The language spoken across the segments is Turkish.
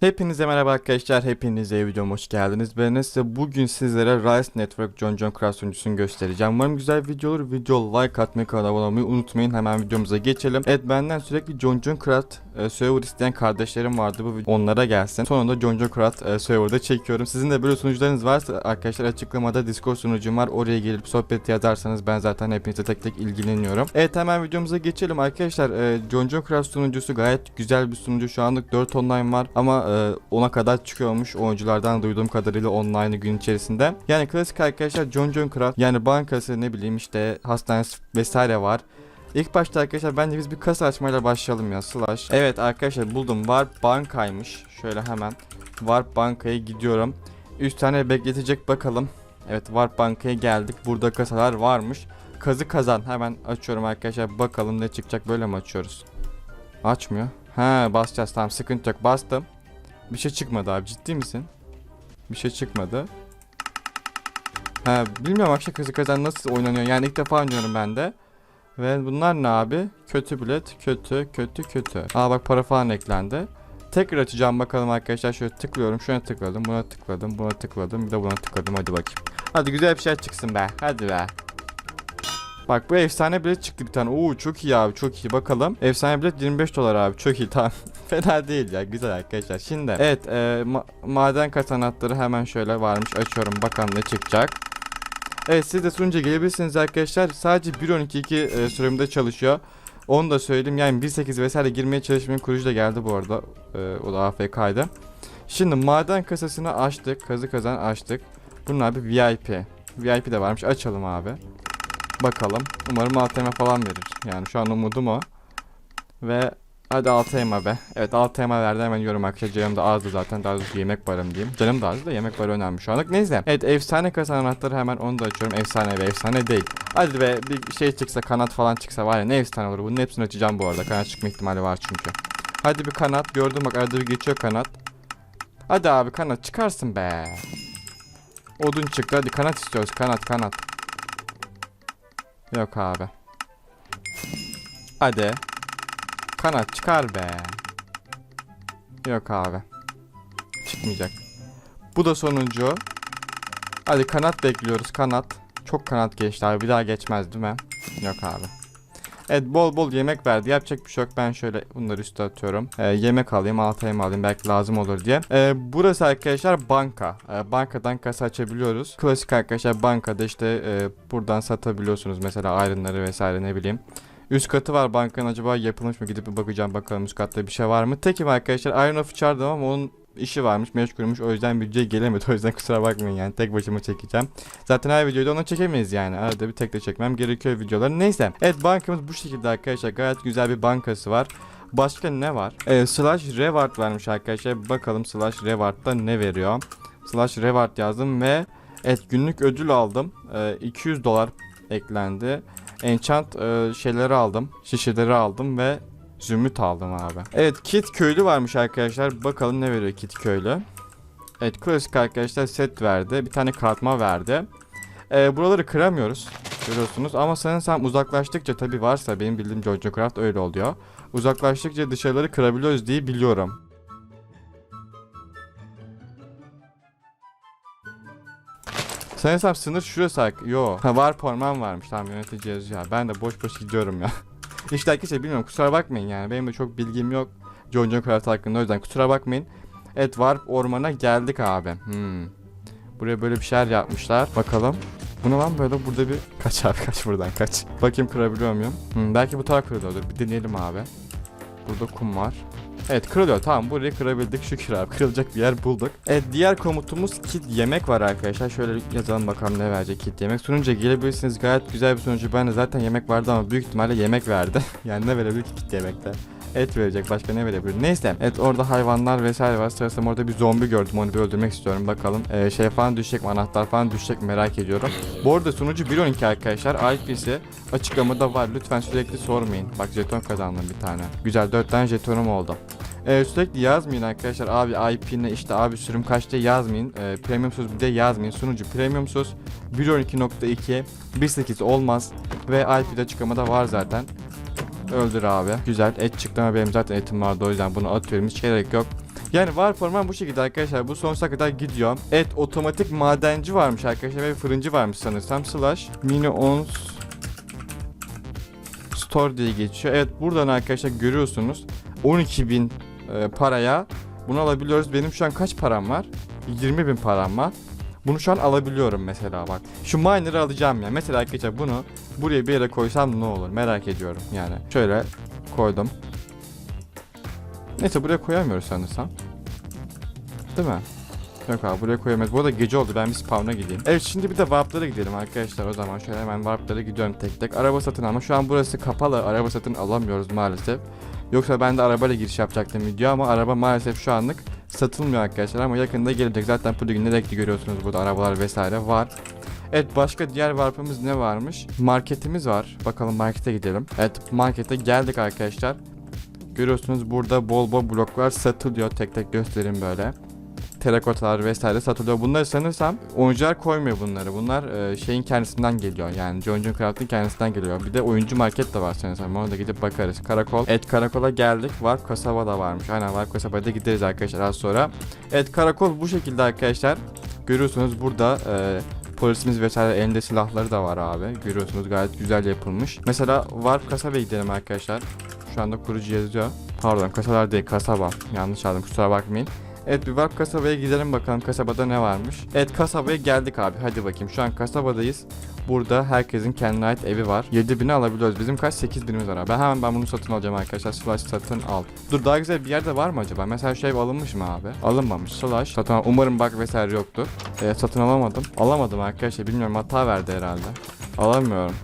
Hepinize merhaba arkadaşlar, hepinize videoma hoş geldiniz. Ben size bugün sizlere Rise Network John John Craft göstereceğim. Umarım güzel video olur. Video like atmayı, kanala abone olmayı unutmayın. Hemen videomuza geçelim. Evet benden sürekli John John Craft e, server isteyen kardeşlerim vardı. Bu video onlara gelsin. Sonunda John John Craft e, serverda çekiyorum. Sizin de böyle sunucularınız varsa arkadaşlar açıklamada Discord sunucum var. Oraya gelip sohbet yazarsanız ben zaten hepinize tek tek ilgileniyorum. Evet hemen videomuza geçelim arkadaşlar. E, John John Craft sunucusu gayet güzel bir sunucu. Şu anlık 4 online var ama e, ona kadar çıkıyormuş oyunculardan duyduğum kadarıyla online gün içerisinde. Yani klasik arkadaşlar John John Craft yani bankası ne bileyim işte hastanesi vesaire var. İlk başta arkadaşlar bence biz bir kasa açmayla başlayalım ya slash. Evet arkadaşlar buldum var bankaymış. Şöyle hemen Warp bankaya gidiyorum. 3 tane bekletecek bakalım. Evet Warp bankaya geldik. Burada kasalar varmış. Kazı kazan hemen açıyorum arkadaşlar bakalım ne çıkacak böyle mi açıyoruz? Açmıyor. Ha basacağız tamam sıkıntı yok bastım. Bir şey çıkmadı abi ciddi misin? Bir şey çıkmadı. Ha bilmiyorum akşam kızı kazan nasıl oynanıyor yani ilk defa oynuyorum ben de. Ve bunlar ne abi? Kötü bilet, kötü, kötü, kötü. Aa bak para falan eklendi. Tekrar açacağım bakalım arkadaşlar. Şöyle tıklıyorum. Şuna tıkladım, buna tıkladım, buna tıkladım. Bir de buna tıkladım. Hadi bakayım. Hadi güzel bir şey çıksın be. Hadi be. Bak bu efsane bilet çıktı bir tane. Oo çok iyi abi çok iyi bakalım. Efsane bilet 25 dolar abi çok iyi tamam. Fena değil ya güzel arkadaşlar. Şimdi evet e, ma- maden kasanatları hemen şöyle varmış açıyorum bakalım ne çıkacak. Evet siz de sunucuya gelebilirsiniz arkadaşlar. Sadece 1.12.2 e, sürümde çalışıyor. Onu da söyleyeyim yani 1.8 vesaire girmeye çalışmayın. Kurucu da geldi bu arada. E, o da AFK'ydı. Şimdi maden kasasını açtık. Kazı kazan açtık. Bunun abi VIP. VIP de varmış. Açalım abi. Bakalım. Umarım ATM falan verir. Yani şu an umudum o. Ve hadi ATM be. Evet ATM verdi hemen yorum arkadaşlar. Canım da azdı zaten. Daha doğrusu yemek param diyeyim. Canım da azdı da yemek parı önemli şu anlık. Neyse. Evet efsane kasa anahtarı hemen onu da açıyorum. Efsane ve efsane değil. Hadi be bir şey çıksa kanat falan çıksa var ya ne efsane olur. Bunun hepsini açacağım bu arada. Kanat çıkma ihtimali var çünkü. Hadi bir kanat. Gördüm bak arada bir geçiyor kanat. Hadi abi kanat çıkarsın be. Odun çıktı. Hadi kanat istiyoruz. Kanat kanat. Yok abi. Hadi. Kanat çıkar be. Yok abi. Çıkmayacak. Bu da sonuncu. Hadi kanat bekliyoruz. Kanat. Çok kanat geçti abi. Bir daha geçmez değil mi? Yok abi. Evet bol bol yemek verdi. Yapacak bir şey yok. Ben şöyle bunları üste atıyorum. Ee, yemek alayım, ATM alayım. Belki lazım olur diye. Ee, burası arkadaşlar banka. Ee, bankadan kasa açabiliyoruz. Klasik arkadaşlar bankada işte e, buradan satabiliyorsunuz. Mesela ayrınları vesaire ne bileyim. Üst katı var bankanın acaba yapılmış mı gidip bir bakacağım bakalım üst katta bir şey var mı. Tekim arkadaşlar Iron Off'u çağırdım ama onun işi varmış meşgulmüş o yüzden videoya gelemedi o yüzden kusura bakmayın yani tek başıma çekeceğim. Zaten her videoyu da ona çekemeyiz yani arada bir tek de çekmem gerekiyor videoları neyse. Evet bankamız bu şekilde arkadaşlar gayet güzel bir bankası var. Başka ne var? Ee, slash reward vermiş arkadaşlar bakalım slash reward'da ne veriyor. Slash reward yazdım ve evet günlük ödül aldım. Ee, 200 dolar eklendi. Enchant e, şeyleri aldım. Şişeleri aldım ve zümrüt aldım abi. Evet kit köylü varmış arkadaşlar. Bakalım ne veriyor kit köylü. Evet klasik arkadaşlar set verdi. Bir tane kartma verdi. E, buraları kıramıyoruz. Görüyorsunuz ama sanırsam uzaklaştıkça tabi varsa benim bildiğim Jojo öyle oluyor. Uzaklaştıkça dışarıları kırabiliyoruz diye biliyorum. Sanırsam sınır şurası Yo. Ha var porman varmış. Tamam yönetici yazıyor. Ben de boş boş gidiyorum ya. işte arkadaşlar bilmiyorum kusura bakmayın yani. Benim de çok bilgim yok. John John Craft hakkında o yüzden kusura bakmayın. Evet Warp ormana geldik abi. Hmm. Buraya böyle bir şeyler yapmışlar. Bakalım. Bu ne lan böyle burada bir kaç abi kaç buradan kaç. Bakayım kırabiliyor muyum? Hmm, belki bu taraf kırılıyordur. Bir deneyelim abi. Burada kum var. Evet kırılıyor tamam burayı kırabildik şükür abi kırılacak bir yer bulduk. Evet diğer komutumuz kit yemek var arkadaşlar şöyle yazalım bakalım ne verecek kit yemek. Sunucuya gelebilirsiniz gayet güzel bir sunucu ben de zaten yemek vardı ama büyük ihtimalle yemek verdi. yani ne verebilir ki kit yemekte? Et verecek başka ne verebilir? Neyse evet orada hayvanlar vesaire var sırasında orada bir zombi gördüm onu bir öldürmek istiyorum bakalım. Ee, şey falan düşecek mi anahtar falan düşecek mi merak ediyorum. Bu arada sunucu 1.12 arkadaşlar IP'si açıklamada var lütfen sürekli sormayın. Bak jeton kazandım bir tane. Güzel 4 tane jetonum oldu. Ee, sürekli yazmayın arkadaşlar abi IP ne işte abi sürüm kaç diye yazmayın. Ee, premiumsuz bir de yazmayın. Sunucu premiumsuz 1.12.2 1.8 olmaz ve IP'de açıklamada var zaten. Öldür abi. Güzel et çıktı benim zaten etim vardı o yüzden bunu atıyorum hiç gerek yok. Yani var forman bu şekilde arkadaşlar. Bu sonsuza kadar gidiyor. Evet otomatik madenci varmış arkadaşlar ve fırıncı varmış sanırsam. Slash mini ons store diye geçiyor. Evet buradan arkadaşlar görüyorsunuz 12.000 e, paraya bunu alabiliyoruz. Benim şu an kaç param var? 20.000 param var. Bunu şu an alabiliyorum mesela bak. Şu miner'ı alacağım ya. Mesela arkadaşlar bunu buraya bir yere koysam ne olur merak ediyorum yani. Şöyle koydum. Neyse buraya koyamıyoruz sanırsam. Değil mi? Yok abi buraya koyamayız. Bu arada gece oldu ben bir spawn'a gideyim. Evet şimdi bir de warp'lara gidelim arkadaşlar o zaman. Şöyle hemen warp'lara gidiyorum tek tek. Araba satın alma. Şu an burası kapalı. Araba satın alamıyoruz maalesef. Yoksa ben de arabayla giriş yapacaktım video ama araba maalesef şu anlık satılmıyor arkadaşlar ama yakında gelecek. Zaten plugin'de renkli görüyorsunuz burada arabalar vesaire var. Evet başka diğer warp'ımız ne varmış? Marketimiz var. Bakalım markete gidelim. Evet markete geldik arkadaşlar. Görüyorsunuz burada bol bol bloklar satılıyor. Tek tek göstereyim böyle. Terakotalar vesaire satılıyor. Bunları sanırsam oyuncular koymuyor bunları. Bunlar e, şeyin kendisinden geliyor. Yani John John Craft'ın kendisinden geliyor. Bir de oyuncu market de var sanırsam. Ona da gidip bakarız. Karakol. Evet karakola geldik. Var kasaba da varmış. Aynen var kasabaya da gideriz arkadaşlar az sonra. Evet karakol bu şekilde arkadaşlar. Görüyorsunuz burada e, polisimiz vesaire elinde silahları da var abi. Görüyorsunuz gayet güzel yapılmış. Mesela Warp kasabaya gidelim arkadaşlar. Şu anda kurucu yazıyor. Pardon kasalar değil kasaba. Yanlış aldım kusura bakmayın. Evet bir Warp kasabaya gidelim bakalım kasabada ne varmış. Evet kasabaya geldik abi hadi bakayım. Şu an kasabadayız. Burada herkesin kendine ait evi var. 7000'i alabiliyoruz. Bizim kaç? 8000'imiz var. Ben hemen ben bunu satın alacağım arkadaşlar. Slash satın al. Dur daha güzel bir yerde var mı acaba? Mesela şu ev alınmış mı abi? Alınmamış. Slash satın al. Umarım bug vesaire yoktur. Ee, satın alamadım. Alamadım arkadaşlar. Bilmiyorum hata verdi herhalde. Alamıyorum.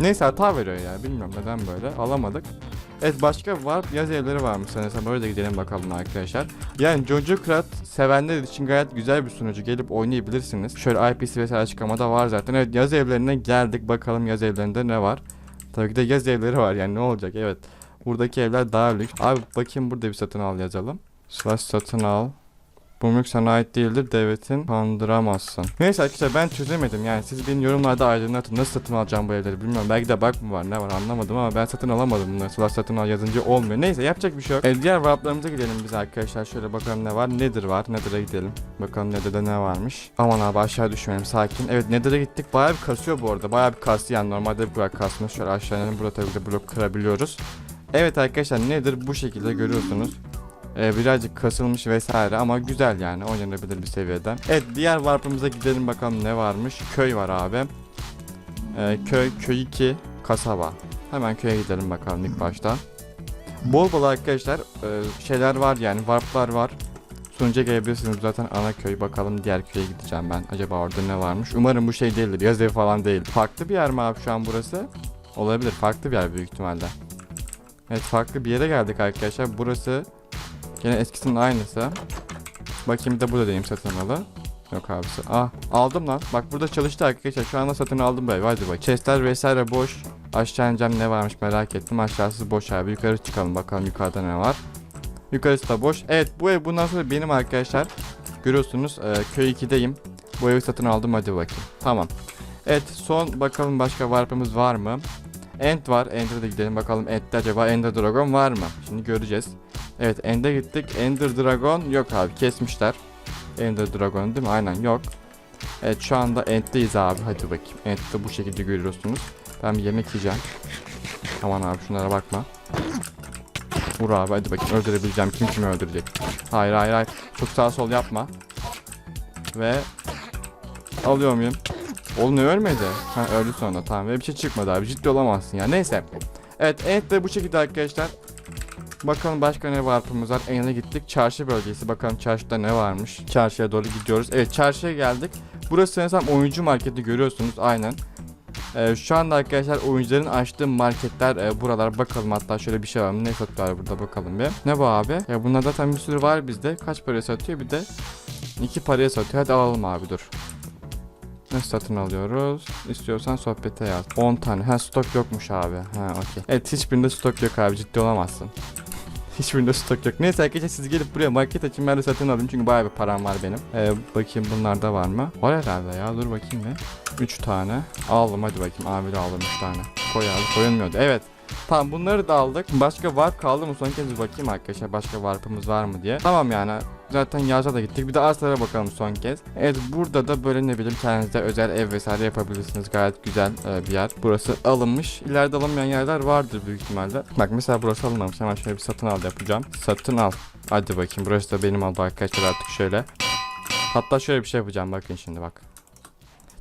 Neyse hata veriyor ya. Bilmiyorum neden böyle. Alamadık. Evet başka var yaz evleri varmış sanırsam böyle de gidelim bakalım arkadaşlar. Yani Jojo Krat sevenler için gayet güzel bir sunucu gelip oynayabilirsiniz. Şöyle IP'si vesaire açıklamada var zaten. Evet yaz evlerine geldik bakalım yaz evlerinde ne var. Tabii ki de yaz evleri var yani ne olacak evet. Buradaki evler daha lüks. Abi bakayım burada bir satın al yazalım. Slash satın al. Bu mülk sana ait değildir devletin kandıramazsın. Neyse arkadaşlar ben çözemedim. Yani siz beni yorumlarda aydınlatın nasıl satın alacağım bu evleri bilmiyorum. Belki de bug mı var ne var anlamadım ama ben satın alamadım bunları. Slash satın al yazınca olmuyor. Neyse yapacak bir şey yok. E, diğer warplarımıza gidelim biz arkadaşlar. Şöyle bakalım ne var nedir var? Nether'a gidelim. Bakalım Nether'da ne varmış. Aman abi aşağı düşmeyelim sakin. Evet Nether'a gittik. Bayağı bir kasıyor bu arada. Bayağı bir kastı yani normalde bu kadar kasmıyor. Şöyle aşağı inelim burada tabii blok kırabiliyoruz. Evet arkadaşlar nedir bu şekilde görüyorsunuz. Ee, birazcık kasılmış vesaire ama güzel yani oynanabilir bir seviyeden. Evet diğer warp'ımıza gidelim bakalım ne varmış. Köy var abi. Ee, köy, köy 2, kasaba. Hemen köye gidelim bakalım ilk başta. Bol bol arkadaşlar e, şeyler var yani warp'lar var. Sonuca gelebilirsiniz zaten ana köy. Bakalım diğer köye gideceğim ben. Acaba orada ne varmış? Umarım bu şey değildir. Yaz evi falan değil. Farklı bir yer mi abi şu an burası? Olabilir. Farklı bir yer büyük ihtimalle. Evet farklı bir yere geldik arkadaşlar. Burası Yine eskisinin aynısı. Bakayım bir de burada deneyim satın alı. Yok abisi. Ah aldım lan. Bak burada çalıştı arkadaşlar. Şu anda satın aldım böyle. Hadi bak. Chestler vesaire boş. Aşağı ineceğim ne varmış merak ettim. Aşağısı boş abi. Yukarı çıkalım bakalım yukarıda ne var. Yukarısı da boş. Evet bu ev bundan sonra benim arkadaşlar. Görüyorsunuz e, köy 2'deyim. Bu evi satın aldım hadi bakayım. Tamam. Evet son bakalım başka warp'ımız var mı? End var. End'e de gidelim bakalım End'de acaba Ender Dragon var mı? Şimdi göreceğiz. Evet End'e gittik. Ender Dragon yok abi kesmişler. Ender Dragon değil mi? Aynen yok. Evet şu anda End'deyiz abi. Hadi bakayım. End'de bu şekilde görüyorsunuz. Ben bir yemek yiyeceğim. Aman abi şunlara bakma. Vur abi hadi bakayım öldürebileceğim. Kim kimi öldürecek? Hayır hayır hayır. Çok sağ sol yapma. Ve alıyor muyum? Oğlum ne ölmedi? Ha öldü sonra tamam ve bir şey çıkmadı abi ciddi olamazsın ya neyse. Evet End de bu şekilde arkadaşlar. Bakalım başka ne warp'ımız var. En'e gittik. Çarşı bölgesi. Bakalım çarşıda ne varmış. Çarşıya doğru gidiyoruz. Evet çarşıya geldik. Burası sanırsam oyuncu marketi görüyorsunuz. Aynen. Ee, şu anda arkadaşlar oyuncuların açtığı marketler e, buralar bakalım hatta şöyle bir şey var mı ne satıyorlar burada bakalım bir ne bu abi ya bunlar zaten bir sürü var bizde kaç paraya satıyor bir de iki paraya satıyor hadi alalım abi dur Nasıl satın alıyoruz? İstiyorsan sohbete yaz. 10 tane. Ha stok yokmuş abi. Ha okey. Evet hiçbirinde stok yok abi. Ciddi olamazsın. Hiçbirinde stok yok. Neyse arkadaşlar siz gelip buraya market açın ben de satın alayım çünkü bayağı bir param var benim. Ee, bakayım bunlarda var mı? Var herhalde ya dur bakayım bir. 3 tane. Aldım hadi bakayım abi de aldım 3 tane. Koy abi koyulmuyordu. Evet. Tamam bunları da aldık. Başka warp kaldı mı son kez bakayım arkadaşlar. Başka warp'ımız var mı diye. Tamam yani zaten yaza da gittik. Bir de arsalara bakalım son kez. Evet burada da böyle ne bileyim kendinize özel ev vesaire yapabilirsiniz. Gayet güzel e, bir yer. Burası alınmış. İleride alınmayan yerler vardır büyük ihtimalle. Bak mesela burası alınmamış. Hemen şöyle bir satın al yapacağım. Satın al. Hadi bakayım. Burası da benim oldu arkadaşlar artık şöyle. Hatta şöyle bir şey yapacağım. Bakın şimdi bak.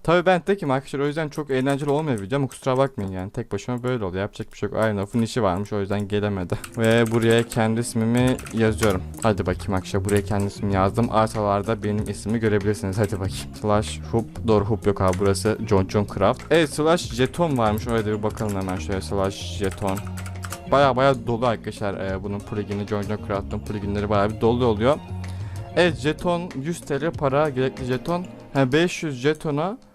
Tabii ben tekim arkadaşlar o yüzden çok eğlenceli olmuyor video kusura bakmayın yani tek başıma böyle oluyor yapacak bir şey yok. Aynı lafın işi varmış o yüzden gelemedi. Ve buraya kendi ismimi yazıyorum. Hadi bakayım arkadaşlar buraya kendi ismimi yazdım. Arsalarda benim ismimi görebilirsiniz hadi bakayım. Slash hoop doğru hoop yok abi burası John John Craft. Evet slash jeton varmış oraya da bir bakalım hemen şöyle slash jeton. Baya baya dolu arkadaşlar ee, bunun plugini John John Craft'ın pluginleri baya bir dolu oluyor. Evet jeton 100 TL para gerekli jeton. Ha, 500 jetona e,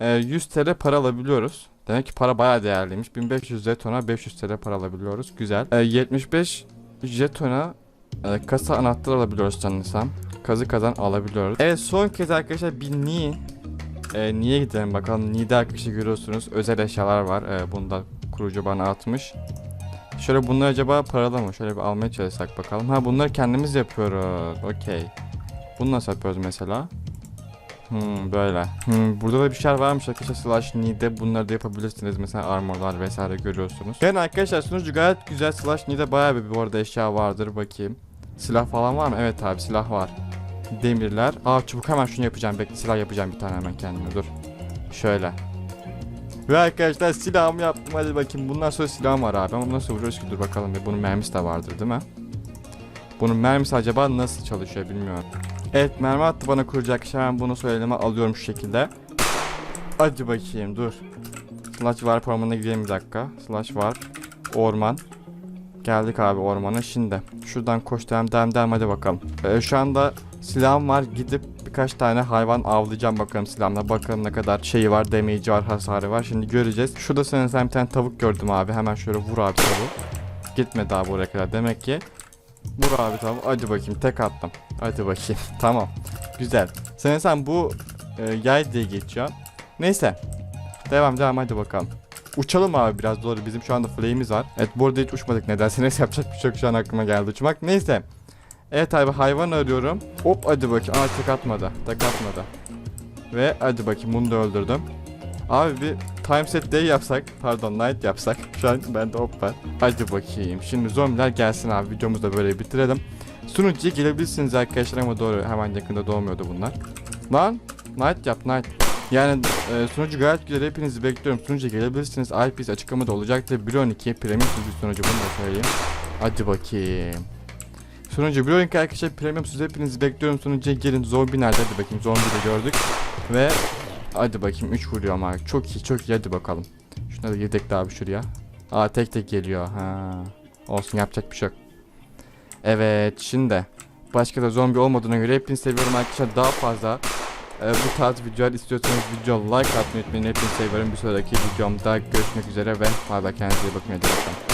100 TL para alabiliyoruz. Demek ki para bayağı değerliymiş. 1500 jetona 500 TL para alabiliyoruz. Güzel. E, 75 jetona e, kasa anahtarı alabiliyoruz sanırsam. Kazı kazan alabiliyoruz. Evet son kez arkadaşlar bir ni e, niye gidelim bakalım. Ni'de arkadaşlar görüyorsunuz özel eşyalar var. E, bunu kurucu bana atmış. Şöyle bunlar acaba paralı mı? Şöyle bir almaya çalışsak bakalım. Ha bunları kendimiz yapıyoruz. Okey. Bunu nasıl yapıyoruz mesela? Hmm, böyle. Hmm, burada da bir şeyler varmış arkadaşlar slash need'e bunları da yapabilirsiniz. Mesela armorlar vesaire görüyorsunuz. Yani arkadaşlar sunucu gayet güzel slash need'e bayağı bir bu arada eşya vardır bakayım. Silah falan var mı? Evet abi silah var. Demirler. Aa çubuk hemen şunu yapacağım. Bekle silah yapacağım bir tane hemen kendime dur. Şöyle. Ve arkadaşlar silahımı yaptım hadi bakayım. Bundan sonra silahım var abi ama nasıl vuruyoruz ki dur bakalım. Bunun mermisi de vardır değil mi? Bunun mermisi acaba nasıl çalışıyor bilmiyorum. Evet mermi attı bana kuracak hemen bunu söyleme alıyorum şu şekilde. Hadi bakayım dur. Slash var ormanına gidelim bir dakika. Slash var. Orman. Geldik abi ormana şimdi. Şuradan koş devam devam devam hadi bakalım. Ee, şu anda silahım var gidip birkaç tane hayvan avlayacağım bakalım silahımla. Bakalım ne kadar şeyi var damage'i var hasarı var. Şimdi göreceğiz. Şurada sanırsam bir tane tavuk gördüm abi. Hemen şöyle vur abi tavuğu. Gitmedi abi oraya kadar. Demek ki Vur abi tamam. Hadi bakayım tek attım. Hadi bakayım. tamam. Güzel. Sen sen bu e, yay diye geçiyor. Neyse. Devam devam hadi bakalım. Uçalım abi biraz doğru. Bizim şu anda flame'imiz var. Evet bu arada hiç uçmadık nedense. Neyse yapacak bir şey yok. Şu an aklıma geldi uçmak. Neyse. Evet abi hayvan arıyorum. Hop hadi bakayım. Aa tek atmadı. Tek atmadı. Ve hadi bakayım bunu da öldürdüm. Abi bir time set day yapsak, pardon night yapsak. Şu an bende hop var. Hadi bakayım. Şimdi zombiler gelsin abi. Videomuzu da böyle bitirelim. Sunucuya gelebilirsiniz arkadaşlar ama doğru hemen yakında doğmuyordu bunlar. Lan night yap night. Yani e, sunucu gayet güzel hepinizi bekliyorum. Sunucuya gelebilirsiniz. IP'si açıklamada olacaktır. 1.12 premium sunucu sunucu bunu da söyleyeyim. Hadi bakayım. Sunucu 1.12 arkadaşlar premium siz hepinizi bekliyorum. Sunucuya gelin. Zombi nerede? Hadi bakayım. Zombi de gördük. Ve Hadi bakayım 3 vuruyor ama çok iyi çok iyi hadi bakalım. Şuna da yedek daha bir şuraya. Aa tek tek geliyor ha. Olsun yapacak bir şey yok. Evet şimdi başka da zombi olmadığına göre hepinizi seviyorum arkadaşlar daha fazla e, bu tarz videolar istiyorsanız video like atmayı unutmayın hepinizi seviyorum bir sonraki videomda görüşmek üzere ve bay kendinize iyi bakın.